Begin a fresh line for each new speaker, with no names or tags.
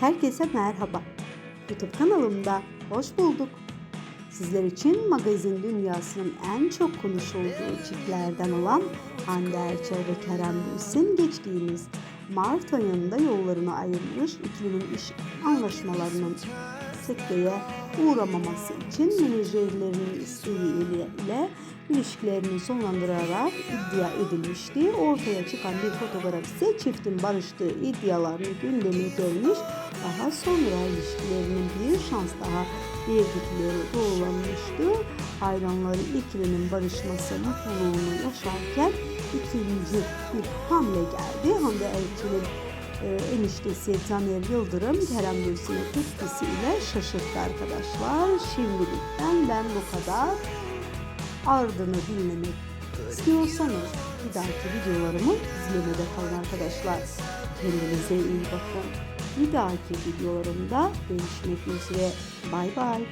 Herkese merhaba. YouTube kanalımda hoş bulduk. Sizler için magazin dünyasının en çok konuşulduğu çiftlerden olan Hande Erçel ve Kerem Bülsin geçtiğimiz Mart ayında yollarını ayırmış ikilinin iş anlaşmalarının sekteye uğramaması için menajerlerinin isteğiyle ilişkilerini sonlandırarak iddia edilmişti. Ortaya çıkan bir fotoğraf ise çiftin barıştığı iddialarını gündeme gelmiş. Daha sonra ilişkilerinin bir şans daha verdikleri doğrulanmıştı. Hayranları ikilinin barışması mutluluğunu yaşarken ikinci bir hamle geldi. Hande Erçel'in e, eniştesi Caner Yıldırım Kerem Bülsin'e tepkisiyle şaşırttı arkadaşlar. Şimdilik benden bu kadar. Ardını dinlemek istiyorsanız bir dahaki videolarımı izlemede kalın arkadaşlar. Kendinize iyi bakın. Bir dahaki videolarımda görüşmek üzere. Bay bay.